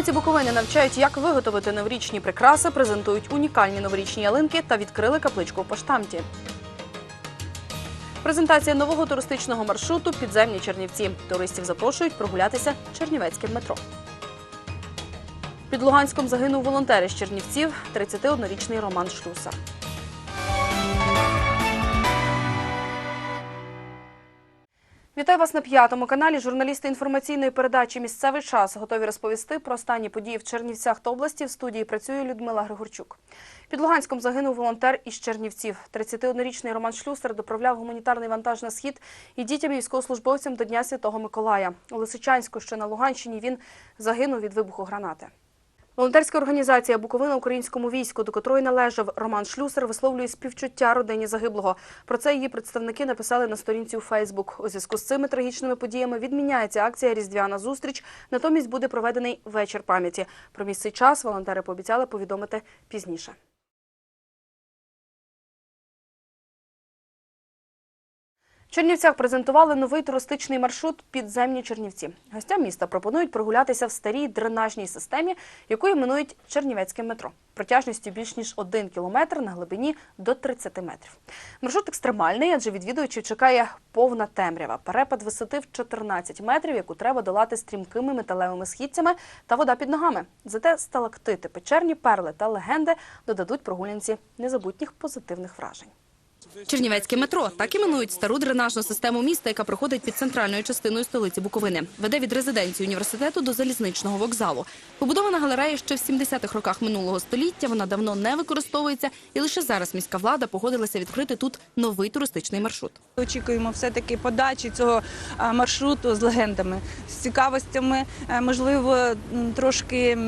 столиці Буковини навчають, як виготовити новорічні прикраси, презентують унікальні новорічні ялинки та відкрили капличку в поштамті. Презентація нового туристичного маршруту Підземні Чернівці. Туристів запрошують прогулятися Чернівецьким метро. Під Луганськом загинув волонтер із Чернівців, 31-річний Роман Шлюсар. Вітаю вас на п'ятому каналі. Журналісти інформаційної передачі Місцевий час готові розповісти про останні події в Чернівцях та області. В студії працює Людмила Григорчук. Під Луганськом загинув волонтер із Чернівців. 31-річний Роман Шлюсер доправляв гуманітарний вантаж на схід і дітям і військовослужбовцям до Дня Святого Миколая. У Лисичанську, що на Луганщині, він загинув від вибуху гранати. Волонтерська організація Буковина українському війську, до котрої належав Роман Шлюсер, висловлює співчуття родині загиблого. Про це її представники написали на сторінці у Фейсбук. У зв'язку з цими трагічними подіями відміняється акція Різдвяна зустріч. Натомість буде проведений вечір пам'яті. Про місце час волонтери пообіцяли повідомити пізніше. Чернівцях презентували новий туристичний маршрут Підземні Чернівці. Гостям міста пропонують прогулятися в старій дренажній системі, яку іменують Чернівецьким метро. Протяжністю більш ніж один кілометр на глибині до 30 метрів. Маршрут екстремальний, адже відвідувачів чекає повна темрява. Перепад висоти в 14 метрів, яку треба долати стрімкими металевими східцями та вода під ногами. Зате сталактити, печерні перли та легенди додадуть прогулянці незабутніх позитивних вражень. Чернівецьке метро так іменують стару дренажну систему міста, яка проходить під центральною частиною столиці Буковини. Веде від резиденції університету до залізничного вокзалу. Побудована галерея ще в 70-х роках минулого століття. Вона давно не використовується, і лише зараз міська влада погодилася відкрити тут новий туристичний маршрут. Очікуємо все-таки подачі цього маршруту з легендами, з цікавостями. Е, Можливо, трошки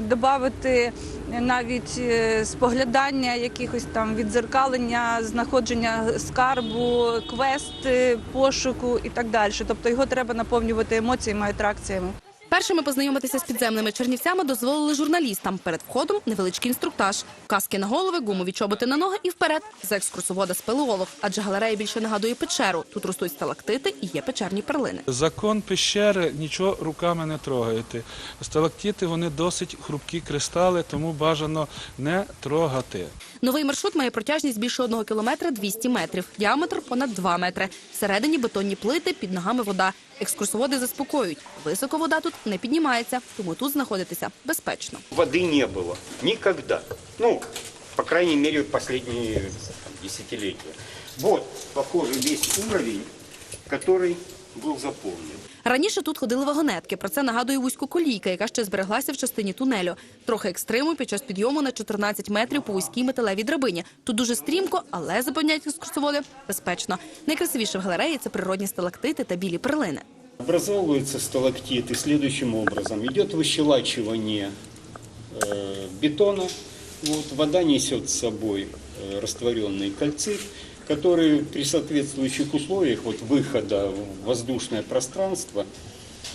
додати навіть е, споглядання, якихось там відзеркалення, знаходження скарбу, квести, пошуку і так далі. Тобто його треба наповнювати емоціями, атракціями. Першими познайомитися з підземними чернівцями дозволили журналістам. Перед входом невеличкий інструктаж. Каски на голови, гумові чоботи на ноги і вперед. За екскурсовода спелеолог. Адже галерея більше нагадує печеру. Тут ростуть сталактити і є печерні перлини. Закон пещери нічого руками не трогаєте. Сталактити вони досить хрупкі кристали, тому бажано не трогати. Новий маршрут має протяжність більше одного кілометра 200 метрів, діаметр понад 2 метри. Всередині бетонні плити, під ногами вода. Екскурсоводи заспокоюють. Високо вода тут не піднімається, тому тут знаходитися безпечно. Воды не было. Никогда. Ну, по крайней мере, последние там, десятилетия. Вот, похоже, весь уровень, который был заполнен. Раніше тут ходили вагонетки. Про це нагадує вузькоколійка, яка ще збереглася в частині тунелю. Трохи екстриму під час підйому на 14 метрів по вузькій металевій драбині. Тут дуже стрімко, але запевняють екскурсоводи безпечно. Найкрасивіше в галереї це природні сталактити та білі перлини. Образовываются сталактиты следующим образом. Идет выщелачивание э, бетона. Вот, вода несет с собой э, растворенные кальцит, которые при соответствующих условиях вот, выхода в воздушное пространство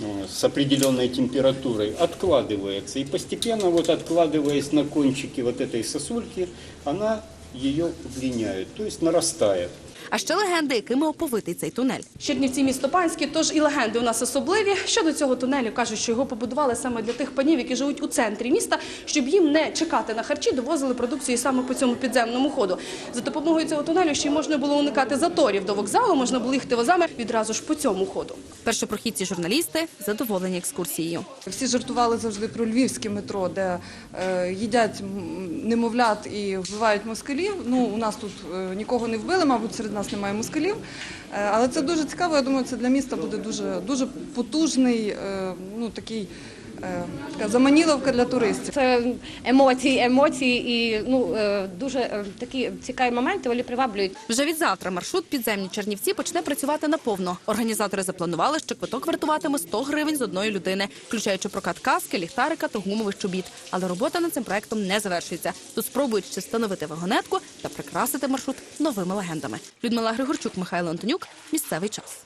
э, с определенной температурой откладывается. И постепенно, вот откладываясь на кончики вот этой сосульки, она ее удлиняет, то есть нарастает. А ще легенди, якими оповитий цей тунель. Чернівці місто панське, тож і легенди у нас особливі. Щодо цього тунелю кажуть, що його побудували саме для тих панів, які живуть у центрі міста, щоб їм не чекати на харчі, довозили продукцію саме по цьому підземному ходу. За допомогою цього тунелю ще й можна було уникати заторів до вокзалу, можна було їхати возами відразу ж по цьому ходу. Першопрохідці журналісти задоволені екскурсією. Всі жартували завжди про львівське метро, де е, їдять немовлят і вбивають москалів. Ну, у нас тут е, нікого не вбили, мабуть, серед нас немає москалів. Е, але це дуже цікаво. Я думаю, це для міста буде дуже, дуже потужний, е, ну такий заманіловка для туристів. Це емоції, емоції і ну е, дуже е, такі цікаві моменти. Вони приваблюють. Вже від завтра маршрут підземні Чернівці почне працювати наповно. Організатори запланували, що квиток вартуватиме 100 гривень з одної людини, включаючи прокат каски, ліхтарика та гумових чобіт. Але робота над цим проектом не завершується. Тут спробують ще встановити вагонетку та прикрасити маршрут новими легендами. Людмила Григорчук, Михайло Антонюк. Місцевий час.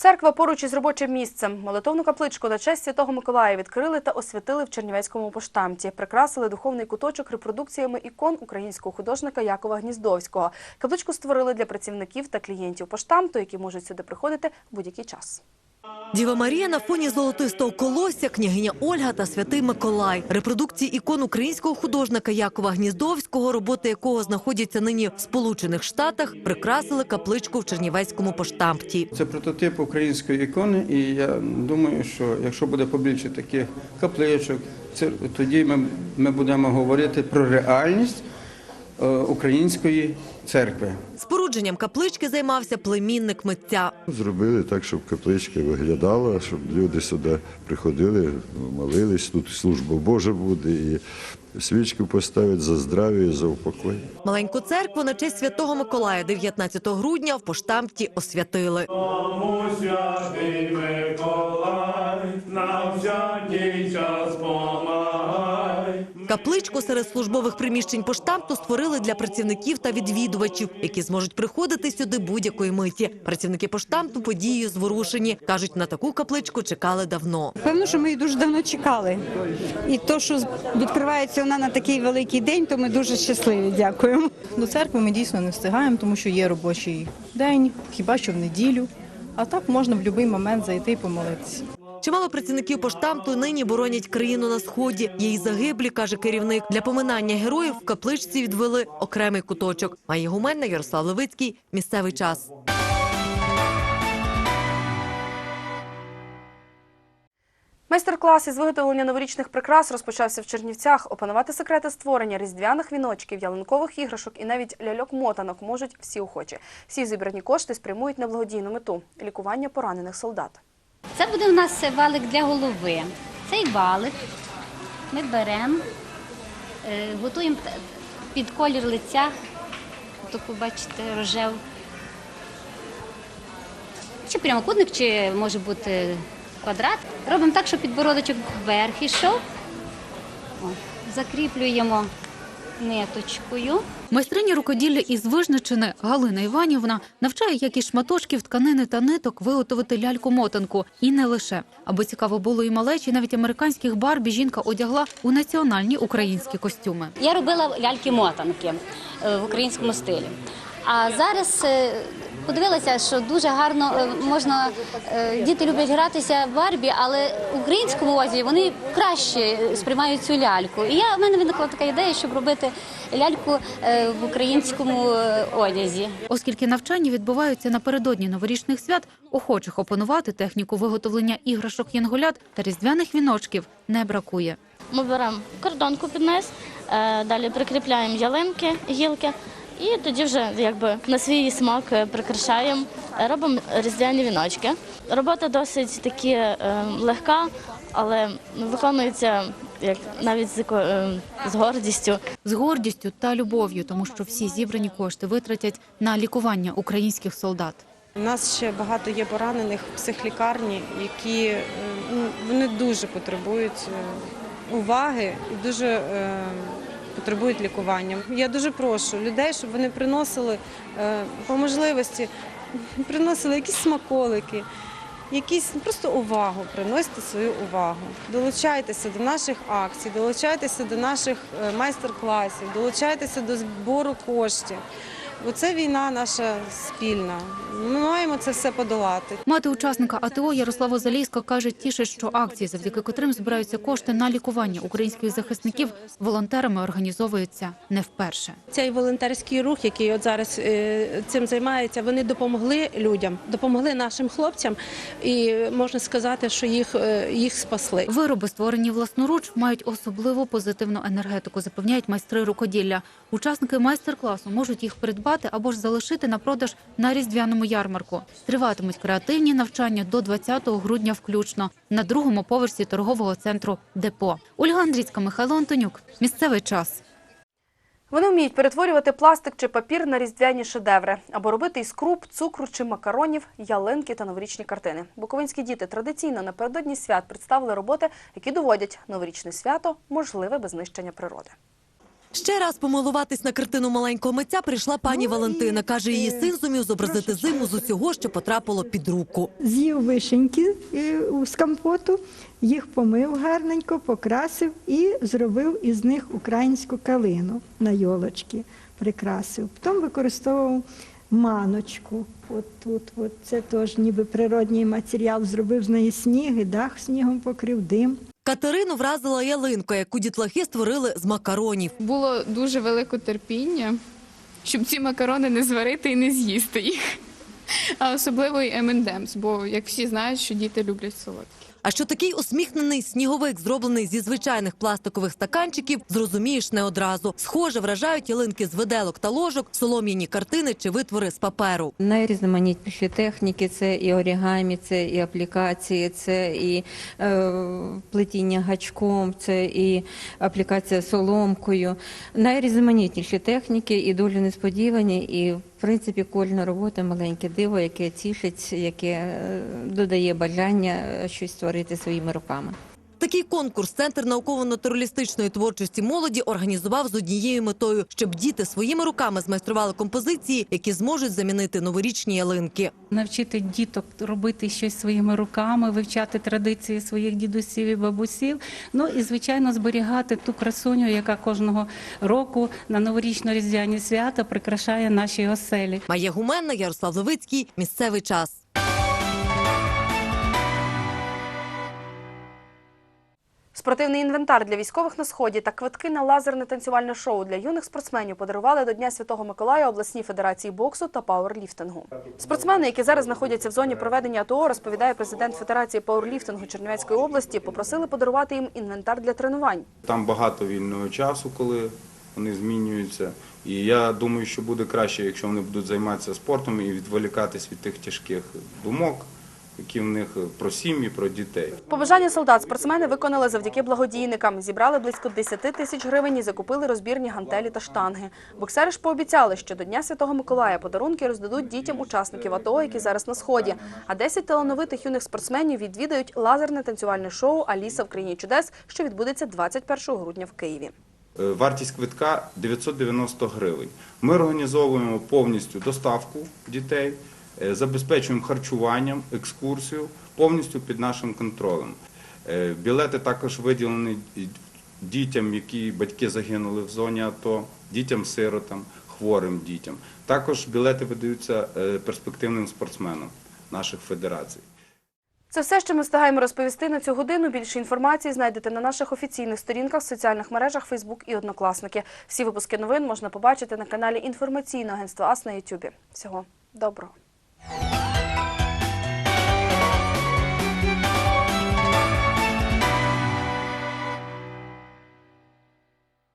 Церква поруч із робочим місцем. Молитовну капличку на честь Святого Миколая відкрили та освятили в Чернівецькому поштамті. Прикрасили духовний куточок репродукціями ікон українського художника Якова Гніздовського. Капличку створили для працівників та клієнтів поштамту, які можуть сюди приходити в будь-який час. Діва Марія на фоні золотистого колосся, княгиня Ольга та святий Миколай. Репродукції ікон українського художника Якова Гніздовського, роботи якого знаходяться нині в Сполучених Штатах, прикрасили капличку в Чернівецькому поштампті. Це прототип української ікони, і я думаю, що якщо буде побільше таких капличок, це тоді ми, ми будемо говорити про реальність е, української церкви. Спорудженням каплички займався племінник митця. Зробили так, щоб капличка виглядала, щоб люди сюди приходили, молились. Тут служба Божа буде, і свічку поставить за здрав'я, за упокой. Маленьку церкву на честь святого Миколая 19 грудня в поштампті освятили. святий Миколай, нам всякий час помагай. Капличку серед службових приміщень поштамту створили для працівників та відвідувачів, які зможуть приходити сюди будь-якої миті. Працівники поштамту подією зворушені. кажуть, на таку капличку чекали давно. Певно, що ми її дуже давно чекали. І то, що відкривається вона на такий великий день, то ми дуже щасливі. Дякуємо. До церкви ми дійсно не встигаємо, тому що є робочий день, хіба що в неділю. А так можна в будь-який момент зайти і помолитися. Чимало працівників поштамту нині боронять країну на сході. Її загиблі, каже керівник. Для поминання героїв в капличці відвели окремий куточок. Має гуменна Ярослав Левицький. Місцевий час. Майстер-клас із виготовлення новорічних прикрас розпочався в Чернівцях. Опанувати секрети створення різдвяних віночків, ялинкових іграшок і навіть ляльок-мотанок можуть всі охочі. Всі зібрані кошти спрямують на благодійну мету лікування поранених солдат. Це буде у нас валик для голови. Цей валик ми беремо, е, готуємо під колір лиця, таку бачите, рожев. Чи прямокутник, чи може бути квадрат. Робимо так, щоб підбородочок вверх ішов. Закріплюємо ниточкою. Майстриня рукоділля із Вижничини Галина Іванівна навчає, як із шматочків тканини та ниток виготовити ляльку-мотанку. І не лише. Аби цікаво було і малечі, навіть американських барбі жінка одягла у національні українські костюми. Я робила ляльки-мотанки е, в українському стилі. А зараз е, подивилася, що дуже гарно е, можна. е, Діти люблять гратися в Барбі, але в українському одязі вони краще сприймають цю ляльку. І я в мене виникла така ідея, щоб робити ляльку е, в українському одязі. Оскільки навчання відбуваються напередодні новорічних свят, охочих опанувати техніку виготовлення іграшок янголят та різдвяних віночків не бракує. Ми беремо кордонку під низ, далі прикріпляємо ялинки, гілки, і тоді вже якби на свій смак е, прикрашаємо, е, робимо різдвяні віночки. Робота досить таки е, легка, але виконується як навіть з, е, з гордістю. З гордістю та любов'ю, тому що всі зібрані кошти витратять на лікування українських солдат. У нас ще багато є поранених в психлікарні, які е, ну, вони дуже потребують уваги і дуже е, потребують лікування. Я дуже прошу людей, щоб вони приносили е, по можливості, приносили якісь смаколики. Якісь ну, просто увагу, приносьте свою увагу. Долучайтеся до наших акцій, долучайтеся до наших е, майстер-класів, долучайтеся до збору коштів. Бо це війна наша спільна. Ми маємо це все подолати. Мати учасника АТО Ярослава Залійська каже, тішить, що акції, завдяки котрим збираються кошти на лікування українських захисників, волонтерами організовуються не вперше. Цей волонтерський рух, який от зараз е, цим займається, вони допомогли людям, допомогли нашим хлопцям, і можна сказати, що їх, е, їх спасли. Вироби, створені власноруч, мають особливо позитивну енергетику, запевняють майстри рукоділля. Учасники майстер-класу можуть їх придбати або ж залишити на продаж на різдвяному ярмарку. Триватимуть креативні навчання до 20 грудня включно на другому поверсі торгового центру Депо. Ольга Андрійська, Михайло Антонюк. Місцевий час. Вони вміють перетворювати пластик чи папір на різдвяні шедеври або робити із круп, цукру чи макаронів, ялинки та новорічні картини. Буковинські діти традиційно напередодні свят представили роботи, які доводять новорічне свято можливе без знищення природи. Ще раз помилуватись на картину маленького митця прийшла пані Валентина. Каже, її син зумів зобразити зиму з усього, що потрапило під руку. З'їв вишеньки е, з компоту, їх помив гарненько, покрасив і зробив із них українську калину на йолочки, прикрасив. Потім використовував маночку. От тут, от це теж ніби природній матеріал, зробив з неї сніг, і дах снігом покрив дим. Катерину вразила ялинка, яку дітлахи створили з макаронів. Було дуже велике терпіння, щоб ці макарони не зварити і не з'їсти їх. А особливо і МНДМС, бо як всі знають, що діти люблять солодкі. А що такий усміхнений сніговик, зроблений зі звичайних пластикових стаканчиків, зрозумієш не одразу. Схоже, вражають ялинки з виделок та ложок, солом'яні картини чи витвори з паперу. Найрізноманітніші техніки це і орігамі, це і аплікації, це і е, плетіння гачком, це і аплікація соломкою. Найрізноманітніші техніки і долі несподівані, і принципі кожна робота маленьке диво, яке тішить, яке е, додає бажання щось створити своїми руками. Такий конкурс Центр науково-натуралістичної творчості молоді організував з однією метою, щоб діти своїми руками змайстрували композиції, які зможуть замінити новорічні ялинки. навчити діток робити щось своїми руками, вивчати традиції своїх дідусів і бабусів. Ну і звичайно зберігати ту красуню, яка кожного року на новорічно-різдвяні свята прикрашає наші оселі. Майя Гуменна, Ярослав Левицький. Місцевий час. Спортивний інвентар для військових на сході та квитки на лазерне танцювальне шоу для юних спортсменів подарували до Дня Святого Миколая обласній федерації боксу та пауерліфтингу. Спортсмени, які зараз знаходяться в зоні проведення АТО, розповідає президент Федерації пауерліфтингу Чернівецької області, попросили подарувати їм інвентар для тренувань. Там багато вільного часу, коли вони змінюються. І я думаю, що буде краще, якщо вони будуть займатися спортом і відволікатись від тих тяжких думок, які в них про сім'ї, про дітей. Побажання солдат спортсмени виконали завдяки благодійникам. Зібрали близько 10 тисяч гривень і закупили розбірні гантелі та штанги. Боксери ж пообіцяли, що до Дня Святого Миколая подарунки роздадуть дітям учасників АТО, які зараз на сході. А 10 талановитих юних спортсменів відвідають лазерне танцювальне шоу Аліса в країні чудес, що відбудеться 21 грудня в Києві. Е, Вартість квитка 990 гривень. Ми організовуємо повністю доставку дітей, е, забезпечуємо харчуванням, екскурсію, повністю під нашим контролем. Е, Білети також виділені дітям, які батьки загинули в зоні АТО, дітям-сиротам, хворим дітям. Також білети видаються е, перспективним спортсменам наших федерацій. Це все, що ми встигаємо розповісти на цю годину. Більше інформації знайдете на наших офіційних сторінках в соціальних мережах Фейсбук і Однокласники. Всі випуски новин можна побачити на каналі інформаційного агентства АС на Ютубі. Всього доброго. Bye.